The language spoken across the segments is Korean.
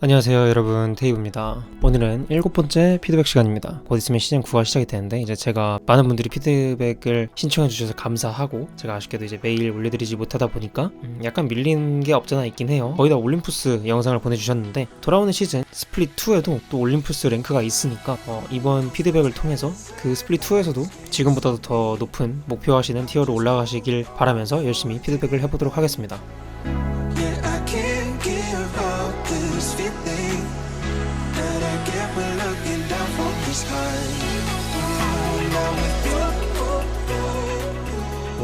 안녕하세요 여러분. 테이브입니다. 오늘은 일곱 번째 피드백 시간입니다. 곧 있으면 시즌 9가 시작이 되는데 이제 제가 많은 분들이 피드백을 신청해 주셔서 감사하고 제가 아쉽게도 이제 매일 올려드리지 못하다 보니까 음, 약간 밀린 게 없잖아 있긴 해요. 거의 다 올림푸스 영상을 보내주셨는데 돌아오는 시즌 스플릿 2에도 또 올림푸스 랭크가 있으니까 어, 이번 피드백을 통해서 그 스플릿 2에서도 지금보다도 더 높은 목표하시는 티어로 올라가시길 바라면서 열심히 피드백을 해보도록 하겠습니다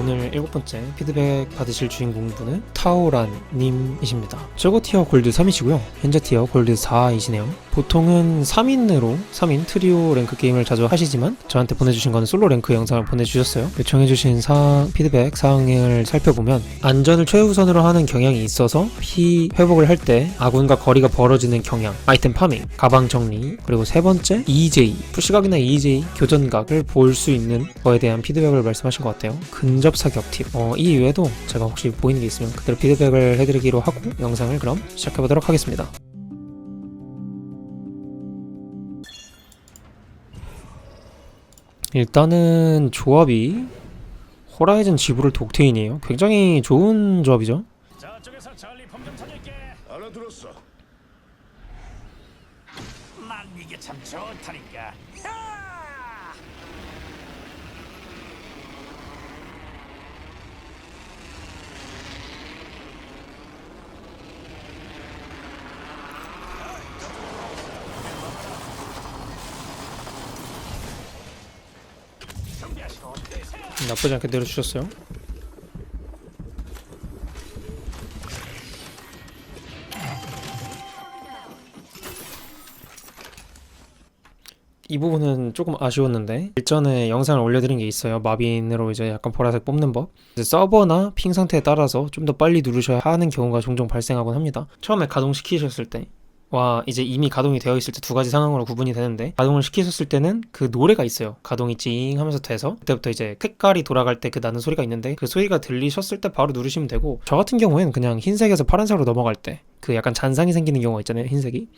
오늘 일곱 번째 피드백 받으실 주인공분은 타오란님이십니다. 저거 티어 골드 3이시고요. 현재 티어 골드 4이시네요. 보통은 3인으로 3인 트리오 랭크 게임을 자주 하시지만 저한테 보내주신 거는 솔로 랭크 영상을 보내주셨어요. 요청해주신 사항, 피드백 사항을 살펴보면 안전을 최우선으로 하는 경향이 있어서 피 회복을 할 때 아군과 거리가 벌어지는 경향, 아이템 파밍, 가방 정리, 그리고 세 번째 EJ, 푸시각이나 EJ 교전각을 볼 수 있는 거에 대한 피드백을 말씀하신 것 같아요. 근접 사격 팁. 어, 이 이외에도 제가 혹시 보이는 게 있으면 그대로 피드백을 해드리기로 하고 영상을 그럼 시작해보도록 하겠습니다. 일단은 조합이 호라이즌 지브를 독테인이에요. 굉장히 좋은 조합이죠. 난 이게 참 좋다니까. 야! 준비하시고 뛰세요. 나쁘지 않게 내려주셨어요. 이 부분은 조금 아쉬웠는데 일전에 영상을 올려드린 게 있어요. 마빈으로 이제 약간 보라색 뽑는 법. 서버나 핑 상태에 따라서 좀 더 빨리 누르셔야 하는 경우가 종종 발생하곤 합니다. 처음에 가동시키셨을 때 와 이제 이미 가동이 되어 있을 때 두 가지 상황으로 구분이 되는데 가동을 시키셨을 때는 그 노래가 있어요. 가동이 찡 하면서 돼서 그때부터 이제 색깔이 돌아갈 때 그 나는 소리가 있는데 그 소리가 들리셨을 때 바로 누르시면 되고 저 같은 경우에는 그냥 흰색에서 파란색으로 넘어갈 때 그 약간 잔상이 생기는 경우가 있잖아요 흰색이.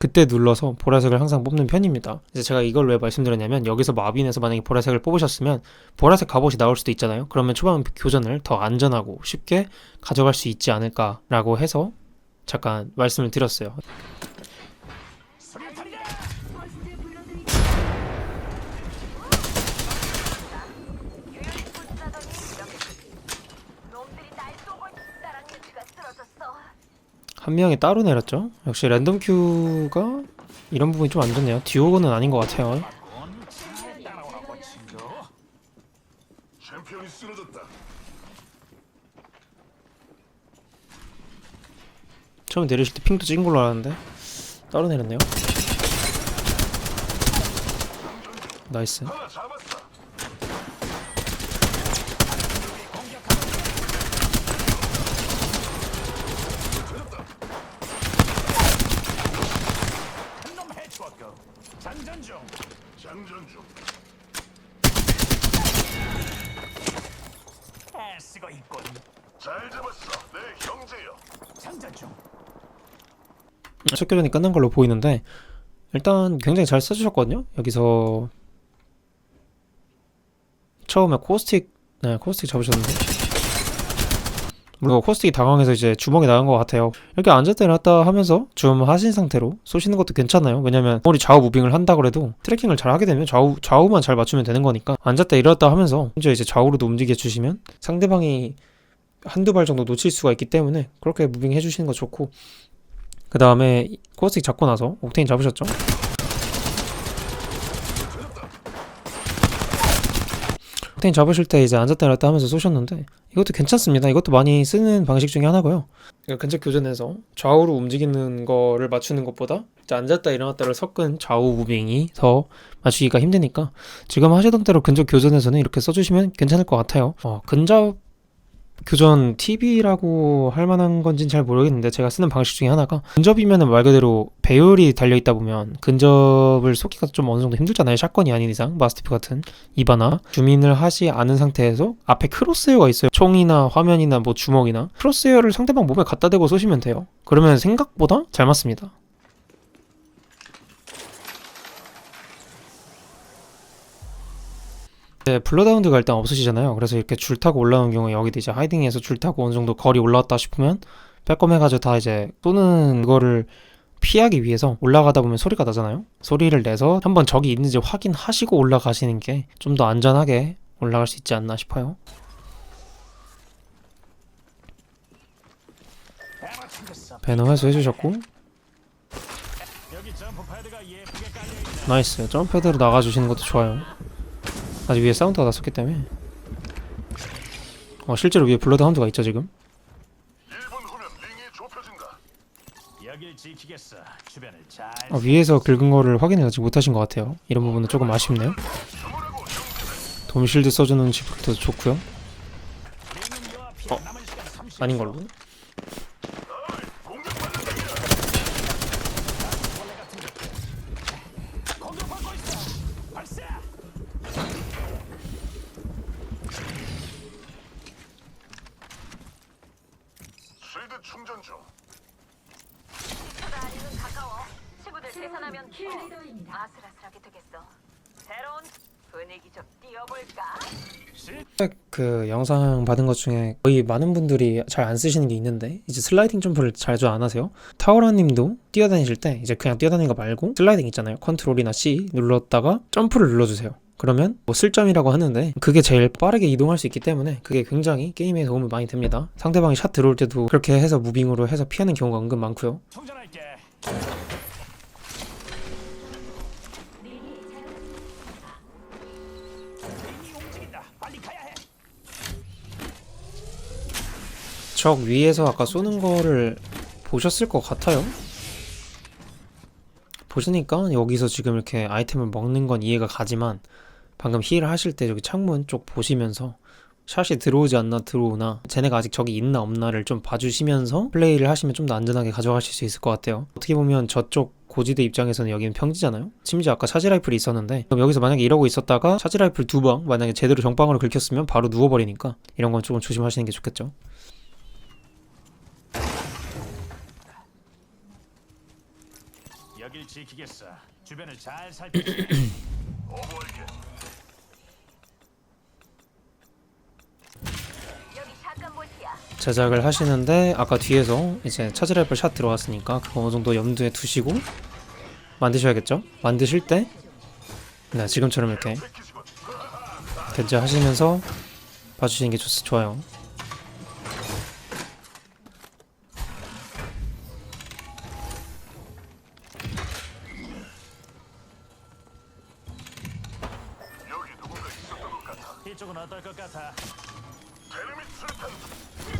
그때 눌러서 보라색을 항상 뽑는 편입니다. 이제 제가 이걸 왜 말씀드렸냐면 여기서 마빈에서 만약에 보라색을 뽑으셨으면 보라색 갑옷이 나올 수도 있잖아요. 그러면 초반 교전을 더 안전하고 쉽게 가져갈 수 있지 않을까라고 해서 잠깐 말씀을 드렸어요. 한 명이 따로 내렸죠. 역시 랜덤 큐가 이런 부분이 좀 안 좋네요. 듀오는 아닌 것 같아요. 잘 따라오라고 친구. 챔피언이 쓰러졌다. 처음에 내리실 때 핑도 찍은 걸로 알았는데 따로 내렸네요. 나이스. 잘 잡았어. 내 형제여. 장전 중. 첫 교전이 끝난 걸로 보이는데 일단 굉장히 잘 써주셨거든요. 여기서 처음에 코스틱 네 코스틱 잡으셨는데 물론 코스틱이 당황해서 이제 주먹이 나간 것 같아요. 이렇게 앉았다 일어났다 하면서 줌 하신 상태로 쏘시는 것도 괜찮아요. 왜냐면 아무리 좌우 무빙을 한다 그래도 트래킹을 잘 하게 되면 좌우 좌우만 잘 맞추면 되는 거니까 앉았다 일어났다 하면서 먼저 이제 좌우로도 움직여 주시면 상대방이 한두 발 정도 놓칠 수가 있기 때문에 그렇게 무빙 해주시는 거 좋고 그 다음에 코스틱 잡고 나서 옥테인 잡으셨죠? 옥테인 잡으실 때 이제 앉았다 일어났다 하면서 쏘셨는데 이것도 괜찮습니다. 이것도 많이 쓰는 방식 중에 하나고요. 그러니까 근접 교전에서 좌우로 움직이는 거를 맞추는 것보다 앉았다 일어났다를 섞은 좌우 무빙이 더 맞추기가 힘드니까 지금 하시던 대로 근접 교전에서는 이렇게 써주시면 괜찮을 것 같아요. 어, 근접 교전 TV라고 할 만한 건진 잘 모르겠는데 제가 쓰는 방식 중에 하나가 근접이면은 말 그대로 배율이 달려 있다 보면 근접을 쏘기가 좀 어느 정도 힘들잖아요. 샷건이 아닌 이상 마스티프 같은 이바나 주민을 하지 않은 상태에서 앞에 크로스웨어가 있어요. 총이나 화면이나 뭐 주먹이나 크로스웨어를 상대방 몸에 갖다 대고 쏘시면 돼요. 그러면 생각보다 잘 맞습니다. 네, 블러다운드가 일단 없으시잖아요. 그래서 이렇게 줄 타고 올라오는 경우에 여기도 이제 하이딩에서 줄 타고 어느 정도 거리 올라왔다 싶으면 빼꼼 해가지고 다 이제 쏘는 거를 피하기 위해서 올라가다 보면 소리가 나잖아요. 소리를 내서 한번 적이 있는지 확인하시고 올라가시는 게 좀 더 안전하게 올라갈 수 있지 않나 싶어요. 배너 회수해주셨고. 나이스 점프패드로 나가주시는 것도 좋아요. 아직 위에 사운드가 났었기 때문에 어 실제로 위에 블러드 하운드가 있죠 지금 1분 후면 링이 좁혀진다. 여길 지키겠어. 주변을 잘. 어, 위에서 긁은 거를 확인하지 못하신 것 같아요. 이런 부분은 조금 아쉽네요. 돔실드 써주는 지프도 좋고요. 어, 남은 시간 30초. 아닌 걸로. 공격받고 있어. 발사. 쉴드 충전 중. 아니는 가까워. 친구들 계산하면 아슬아슬하게 되겠어. 새로운 분위기 좀 띄워볼까? 그 영상 받은 것 중에 거의 많은 분들이 잘 안 쓰시는 게 있는데 이제 슬라이딩 점프를 자주 안 하세요. 타워라님도 뛰어다니실 때 이제 그냥 뛰어다니는 거 말고 슬라이딩 있잖아요. 컨트롤이나 C 눌렀다가 점프를 눌러주세요. 그러면 뭐 쓸점이라고 하는데 그게 제일 빠르게 이동할 수 있기 때문에 그게 굉장히 게임에 도움이 많이 됩니다. 상대방이 샷 들어올 때도 그렇게 해서 무빙으로 해서 피하는 경우가 은근 많고요. 적 위에서 아까 쏘는 거를 보셨을 것 같아요. 보시니까 여기서 지금 이렇게 아이템을 먹는 건 이해가 가지만 방금 힐 하실 때 저기 창문 쪽 보시면서 샷이 들어오지 않나 들어오나 쟤네가 아직 적이 있나 없나를 좀 봐주시면서 플레이를 하시면 좀 더 안전하게 가져가실 수 있을 것 같아요. 어떻게 보면 저쪽 고지대 입장에서는 여기는 평지잖아요. 심지어 아까 차지 라이플이 있었는데 그럼 여기서 만약에 이러고 있었다가 차지 라이플 두 방 만약에 제대로 정방으로 긁혔으면 바로 누워버리니까 이런 건 조금 조심하시는 게 좋겠죠. 여길 지키겠어. 주변을 잘 샷건 볼트야. 제작을 하시는데 아까 뒤에서 이제 차지라이플 샷 들어왔으니까 그거 어느 정도 염두에 두시고 만드셔야겠죠? 만드실 때 네, 지금처럼 이렇게 견제하시면서 봐주시는 게 좋, 좋아요.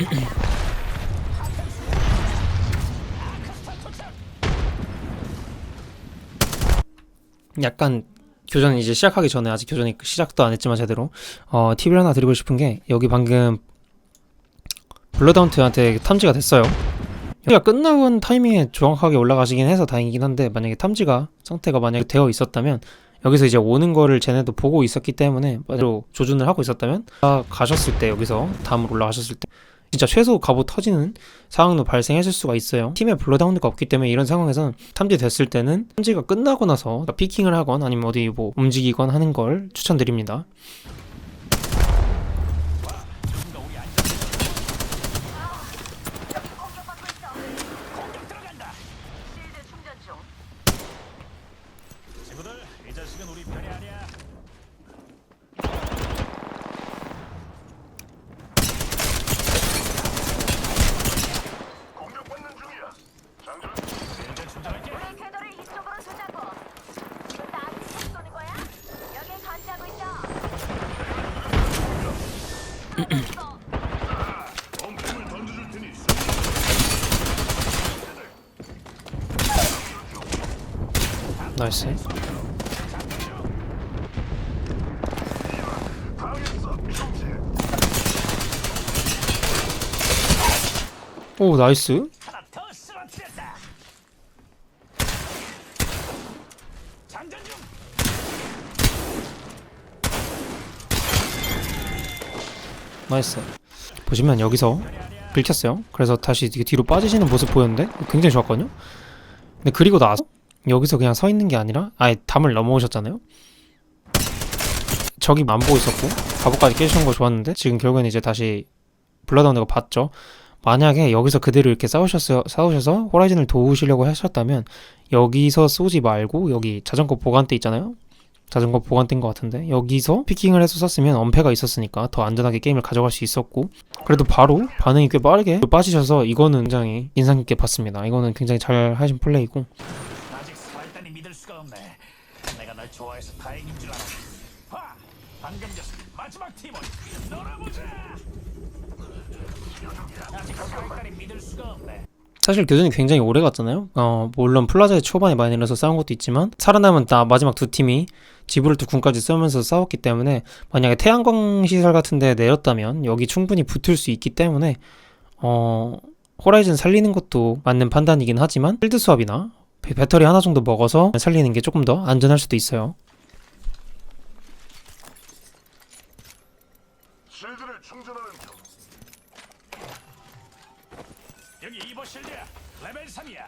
약간 교전 이제 시작하기 전에 아직 교전이 시작도 안 했지만 제대로 어, 팁을 하나 드리고 싶은 게 여기 방금 블러다운트한테 탐지가 됐어요. 여기가 끝나는 타이밍에 정확하게 올라가시긴 해서 다행이긴 한데 만약에 탐지가 상태가 만약에 되어 있었다면 여기서 이제 오는 거를 쟤네도 보고 있었기 때문에 바로 조준을 하고 있었다면 아, 가셨을 때 여기서 다음으로 올라가셨을 때 진짜 최소 갑옷 터지는 상황도 발생했을 수가 있어요. 팀에 블러다운드가 없기 때문에 이런 상황에서는 탐지 됐을 때는 탐지가 끝나고 나서 피킹을 하건 아니면 어디 뭐 움직이건 하는 걸 추천드립니다. 공격받고 있어. 공격 들어간다. 실드 충전 중. 친구들, 이 자식은 우리 편이 아니야. 공격받는 중이야. 장전. 이제 충전할게. 우리 궤도를 이쪽으로 두자고. 나 아직 쏘는 거야? 여기 관자고 있어. 이거 범품을 던져줄 테니. 나이스. 오 나이스. 하나 더 쓰러뜨렸다. 장전 중. 나이스. 보시면 여기서 긁혔어요. 그래서 다시 뒤로 빠지시는 모습 보였는데 굉장히 좋았거든요. 근데 그리고 나서 여기서 그냥 서 있는 게 아니라 아예 담을 넘어오셨잖아요. 적이 안 보고 있었고 갑옷까지 깨주는 거 좋았는데 지금 결국엔 이제 다시 블러다운드가 봤죠. 만약에 여기서 그대로 이렇게 싸우셨어 싸우셔서 호라이즌을 도우시려고 하셨다면 여기서 쏘지 말고 여기 자전거 보관대 있잖아요. 자전거 보관대인 것 같은데 여기서 피킹을 해서 썼으면 엄폐가 있었으니까 더 안전하게 게임을 가져갈 수 있었고 그래도 바로 반응이 꽤 빠르게 빠지셔서 이거는 굉장히 인상 깊게 봤습니다. 이거는 굉장히 잘 하신 플레이고 아직 살단이 믿을 수가 없네. 내가 널 좋아해서 다행인 줄 알아. 봐, 방금 전 마지막 팀원 놀아보자. 아직 살단이 믿을 수가 없네. 사실 교전이 굉장히 오래 갔잖아요. 어, 물론 플라자의 초반에 많이 내려서 싸운 것도 있지만 살아남은 나 마지막 두 팀이 지브롤트 군까지 쓰면서 싸웠기 때문에 만약에 태양광 시설 같은 데 내렸다면 여기 충분히 붙을 수 있기 때문에 어, 호라이즌 살리는 것도 맞는 판단이긴 하지만 필드 수압이나 배- 배터리 하나 정도 먹어서 살리는 게 조금 더 안전할 수도 있어요. 실드를 충전하는 중. 여기 이버 실드야. 레벨 3이야.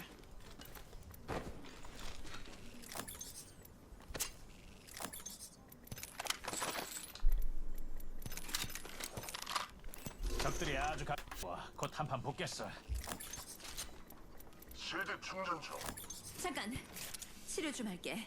적들이 아주 가... 와, 곧 한판 붙겠어. 실드 충전 중. 잠깐 치료 좀 할게.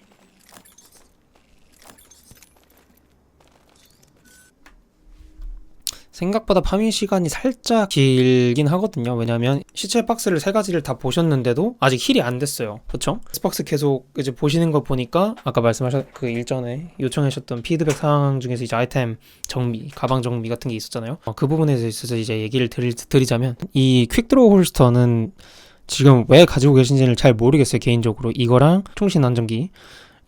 생각보다 파밍 시간이 살짝 길긴 하거든요. 왜냐면 시체 박스를 세 가지를 다 보셨는데도 아직 힐이 안 됐어요. 그렇죠? 박스 계속 이제 보시는 거 보니까 아까 말씀하셨 그 일전에 요청하셨던 피드백 사항 중에서 이제 아이템 정비, 가방 정비 같은 게 있었잖아요. 어, 그 부분에 있어서 이제 얘기를 드리, 드리자면 이 퀵드로우 홀스터는 지금 왜 가지고 계신지를 잘 모르겠어요 개인적으로 이거랑 통신 안정기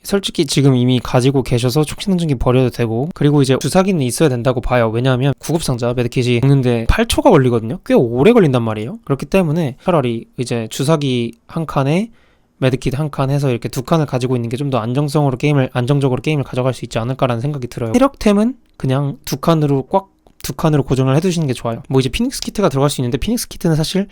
솔직히 지금 이미 가지고 계셔서 촉신안전기 버려도 되고 그리고 이제 주사기는 있어야 된다고 봐요. 왜냐하면 구급상자 메드킷이 먹는데 8초가 걸리거든요? 꽤 오래 걸린단 말이에요. 그렇기 때문에 차라리 이제 주사기 한 칸에 메드킷 한 칸 해서 이렇게 두 칸을 가지고 있는 게 좀 더 안정성으로 게임을 안정적으로 게임을 가져갈 수 있지 않을까라는 생각이 들어요. 체력템은 그냥 두 칸으로 꽉 두 칸으로 고정을 해두시는 게 좋아요. 뭐 이제 피닉스 키트가 들어갈 수 있는데 피닉스 키트는 사실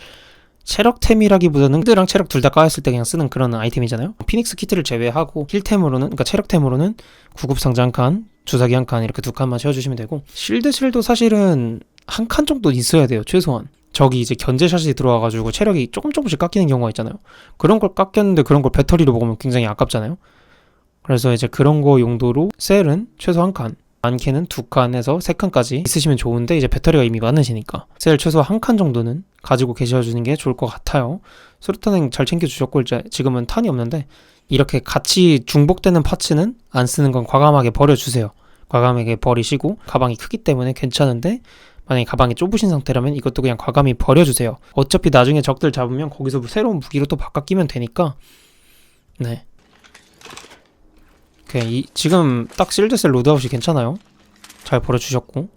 체력템이라기보다는 힐드랑 체력 둘 다 까였을 때 그냥 쓰는 그런 아이템이잖아요. 피닉스 키트를 제외하고 힐템으로는 그러니까 체력템으로는 구급 한 칸, 주사기 한 칸 이렇게 두 칸만 채워주시면 되고 실드 실도 사실은 한 칸 정도 있어야 돼요 최소한. 저기 이제 견제샷이 들어와가지고 체력이 조금 조금씩 깎이는 경우가 있잖아요. 그런 걸 깎였는데 그런 걸 배터리로 먹으면 굉장히 아깝잖아요. 그래서 이제 그런 거 용도로 셀은 최소 한 칸, 많게는 두 칸에서 세 칸까지 있으시면 좋은데 이제 배터리가 이미 많으시니까 셀 최소 한 칸 정도는 가지고 계셔주는 게 좋을 것 같아요. 수류탄은 잘 챙겨주셨고 이제 지금은 탄이 없는데 이렇게 같이 중복되는 파츠는 안 쓰는 건 과감하게 버려주세요. 과감하게 버리시고 가방이 크기 때문에 괜찮은데 만약에 가방이 좁으신 상태라면 이것도 그냥 과감히 버려주세요. 어차피 나중에 적들 잡으면 거기서 새로운 무기로 또 바꿔 끼면 되니까 네. 오케이 이, 지금 딱 실드셀 로드아웃이 괜찮아요. 잘 버려주셨고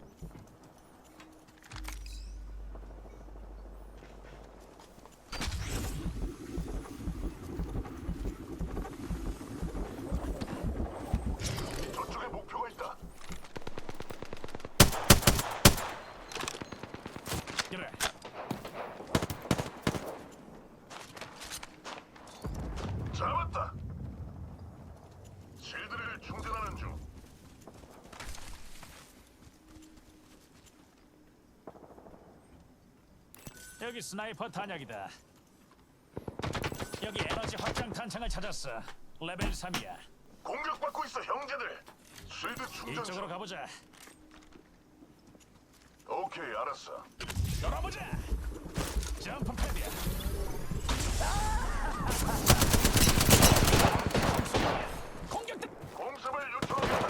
저쪽에 목표가 있다. 그래. 잡았다. 실드를 충전하는 중. 여기 스나이퍼 탄약이다. 여기 에너지 확장 탄창을 찾았어. 레벨 3이야. 공격받고 있어 형제들. 실드 충전 이쪽으로 중. 가보자. 오케이 알았어. 놀아보자. 점프 패드야. 공격 공습을 요청한다.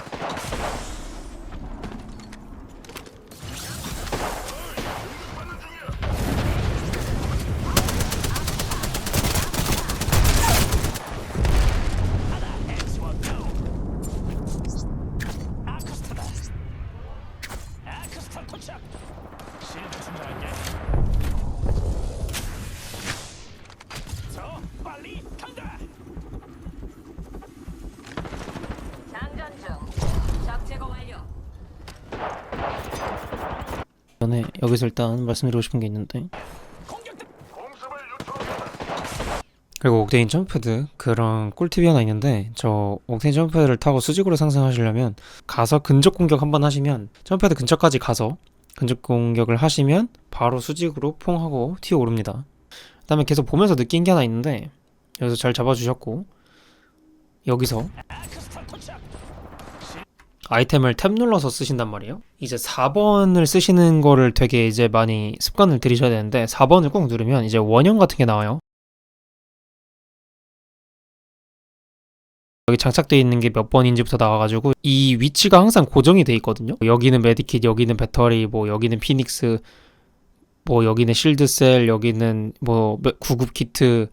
공격받는 중이야. 아크스타다. 아크스타 도착. 실드 충전할게. 저 빨리 간다. 장전 중. 적 제거 완료. 전에 여기서 일단 말씀드리고 싶은 게 있는데. 그리고 옥테인 점프드 그런 꿀팁이 하나 있는데 저 옥테인 점프드를 타고 수직으로 상승하시려면 가서 근접 공격 한번 하시면 점프드 근처까지 가서 근접 공격을 하시면 바로 수직으로 퐁 하고 튀어 오릅니다. 그 다음에 계속 보면서 느낀 게 하나 있는데 여기서 잘 잡아주셨고 여기서. 아이템을 탭 눌러서 쓰신단 말이에요. 이제 4번을 쓰시는 거를 되게 이제 많이 습관을 들이셔야 되는데 4번을 꾹 누르면 이제 원형 같은 게 나와요. 여기 장착되어 있는 게 몇 번인지부터 나와가지고 이 위치가 항상 고정이 돼 있거든요. 여기는 메디킷, 여기는 배터리, 뭐 여기는 피닉스, 뭐 여기는 실드셀, 여기는 뭐 매- 구급 키트,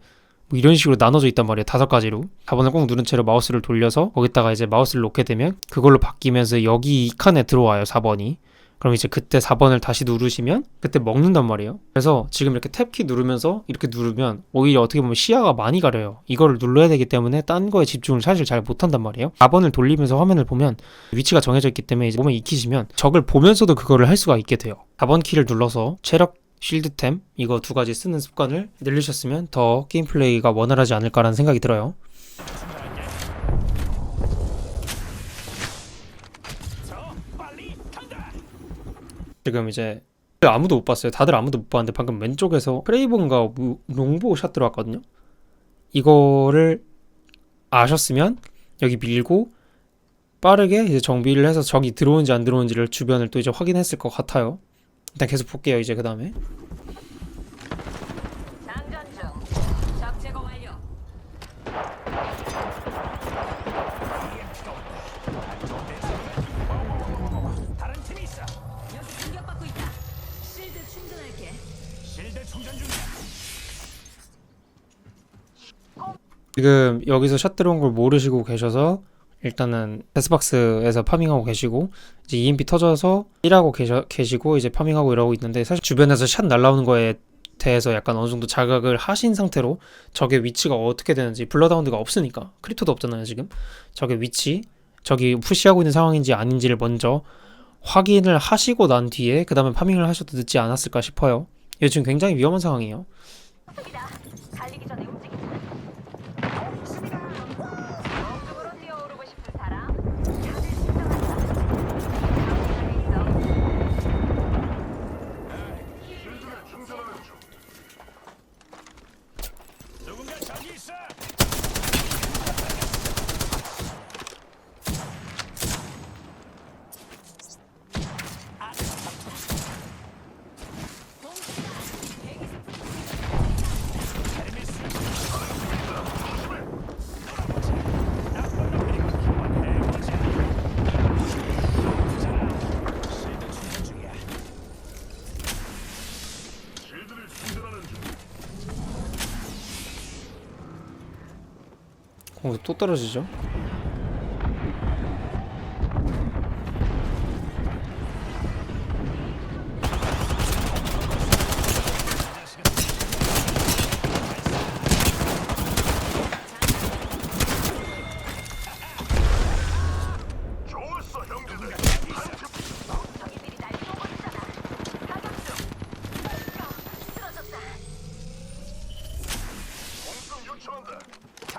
뭐 이런 식으로 나눠져 있단 말이에요. 다섯 가지로. 4번을 꼭 누른 채로 마우스를 돌려서 거기다가 이제 마우스를 놓게 되면 그걸로 바뀌면서 여기 이 칸에 들어와요. 4번이. 그럼 이제 그때 4번을 다시 누르시면 그때 먹는단 말이에요. 그래서 지금 이렇게 탭키 누르면서 이렇게 누르면 오히려 어떻게 보면 시야가 많이 가려요. 이거를 눌러야 되기 때문에 딴 거에 집중을 사실 잘 못한단 말이에요. 4번을 돌리면서 화면을 보면 위치가 정해져 있기 때문에 이제 몸에 익히시면 적을 보면서도 그거를 할 수가 있게 돼요. 4번 키를 눌러서 체력 쉴드템 이거 두 가지 쓰는 습관을 늘리셨으면 더 게임 플레이가 원활하지 않을까라는 생각이 들어요. 지금 이제 아무도 못 봤어요. 다들 아무도 못 봤는데 방금 왼쪽에서 크레이븐과 무- 롱보 샷 들어왔거든요. 이거를 아셨으면 여기 밀고 빠르게 이제 정비를 해서 적이 들어오는지 안 들어오는지를 주변을 또 이제 확인했을 것 같아요. 일단 계속 볼게요. 이제 그 다음에 장전 중. 적 제거 완료. EMP가 온다. 안쪽 대상은 다른 팀이 있어. 여기 공격받고 있다. 실드 충전할게. 실드 충전 중이야. 지금 여기서 샷 들어온 걸 모르시고 계셔서 일단은 데스박스에서 파밍하고 계시고 이제 EMP 터져서 일하고 계셔, 계시고 이제 파밍하고 이러고 있는데 사실 주변에서 샷 날라오는 거에 대해서 약간 어느 정도 자각을 하신 상태로 적의 위치가 어떻게 되는지 블러다운드가 없으니까 크리토도 없잖아요 지금. 적의 위치 적이 푸시하고 있는 상황인지 아닌지를 먼저 확인을 하시고 난 뒤에 그 다음에 파밍을 하셔도 늦지 않았을까 싶어요. 이거 지금 굉장히 위험한 상황이에요 거기서 또 떨어지죠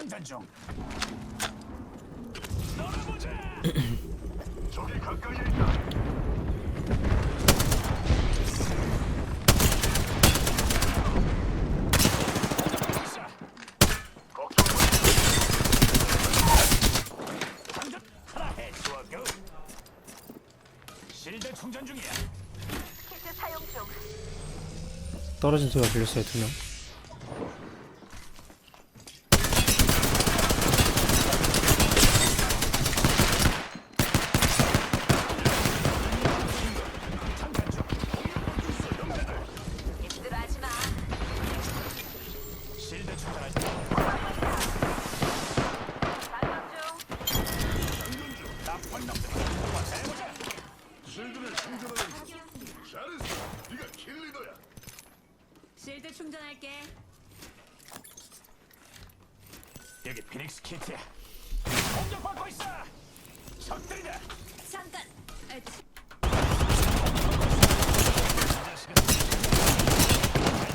가격 중. 놀아보자. 저기 가까이에 있다. 있어. 걱정 마. 장전 하나 해주었고. 실드 충전 중이야. 키트 사용 중. 떨어진 소리가 들렸어요 두 명 힘들어하지 마. 실드 충전할 때 가격 중. 나쁜 놈들. 한번 해보자. 실드를 충전하는 중. 잘했어. 네가 킬리더야. 실드 충전할게. 여기 피닉스 키트야. 공격받고 있어. 적들이다. 잠깐. 에, 치-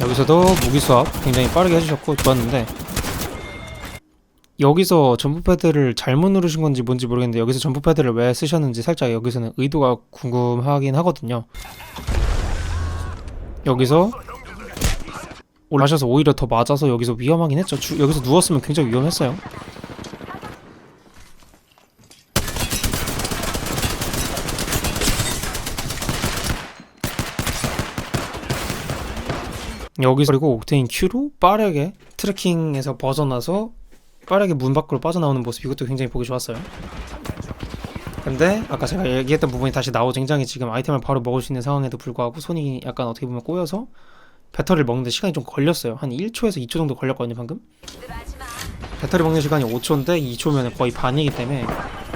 여기서도 무기 수압 굉장히 빠르게 해주셨고 좋았는데 여기서 점프 패드를 잘못 누르신 건지 뭔지 모르겠는데 여기서 점프 패드를 왜 쓰셨는지 살짝 여기서는 의도가 궁금하긴 하거든요. 여기서 올라셔서 오히려 더 맞아서 여기서 위험하긴 했죠. 주- 여기서 누웠으면 굉장히 위험했어요. 여기서 그리고 옥테인 Q로 빠르게 트래킹에서 벗어나서 빠르게 문 밖으로 빠져나오는 모습 이것도 굉장히 보기 좋았어요. 근데 아까 제가 얘기했던 부분이 다시 나오죠. 굉장히 지금 아이템을 바로 먹을 수 있는 상황에도 불구하고 손이 약간 어떻게 보면 꼬여서 배터리를 먹는데 시간이 좀 걸렸어요. 한 1초에서 2초 정도 걸렸거든요, 방금. 배터리 먹는 시간이 5초인데 2초면 거의 반이기 때문에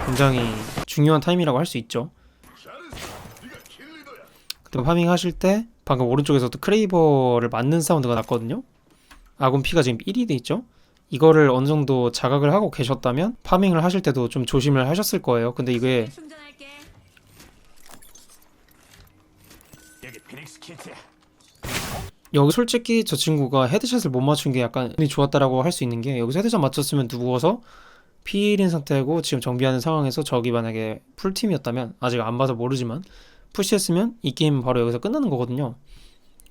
굉장히 중요한 타임이라고 할 수 있죠. 그때 파밍 하실 때 방금 오른쪽에서 또 크레이버를 맞는 사운드가 났거든요. 아군 피가 지금 1이 돼 있죠. 이거를 어느 정도 자각을 하고 계셨다면 파밍을 하실 때도 좀 조심을 하셨을 거예요. 근데 이게 충전할게. 여기 솔직히 저 친구가 헤드샷을 못 맞춘 게 약간 운이 좋았다라고 할 수 있는 게 여기서 헤드샷 맞췄으면 누워서 피일인 상태고 지금 정비하는 상황에서 적이 만약에 풀팀이었다면 아직 안 봐서 모르지만 푸시했으면 이 게임은 바로 여기서 끝나는 거거든요.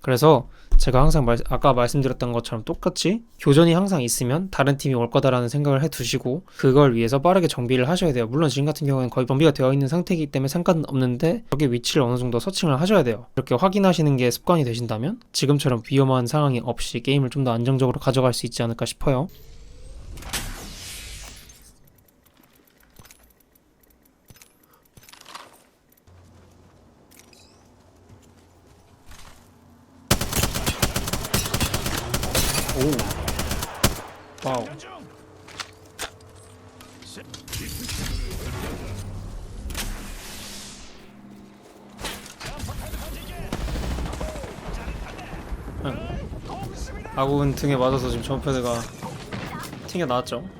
그래서 제가 항상 말, 아까 말씀드렸던 것처럼 똑같이 교전이 항상 있으면 다른 팀이 올 거다라는 생각을 해 두시고 그걸 위해서 빠르게 정비를 하셔야 돼요. 물론 지금 같은 경우에는 거의 정비가 되어 있는 상태이기 때문에 상관없는데 적의 위치를 어느 정도 서칭을 하셔야 돼요. 이렇게 확인하시는 게 습관이 되신다면 지금처럼 위험한 상황이 없이 게임을 좀 더 안정적으로 가져갈 수 있지 않을까 싶어요. 와우. 중. 아군 등에 맞아서 지금 점프패드가 튕겨 나왔죠.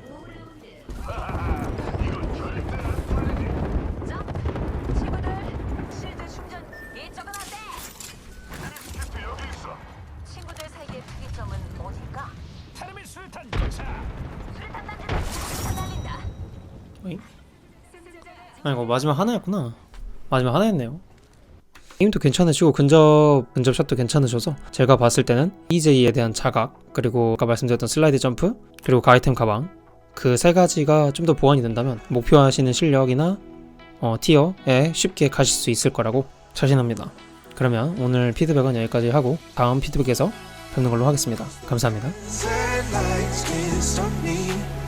아 이거 마지막 하나였구나. 마지막 하나였네요. 게임도 괜찮으시고 근접 근접 샷도 괜찮으셔서 제가 봤을 때는 EJ에 대한 자각 그리고 아까 말씀드렸던 슬라이드 점프 그리고 그 아이템 가방 그 세 가지가 좀 더 보완이 된다면 목표하시는 실력이나 어, 티어에 쉽게 가실 수 있을 거라고 자신합니다. 그러면 오늘 피드백은 여기까지 하고 다음 피드백에서 뵙는 걸로 하겠습니다. 감사합니다.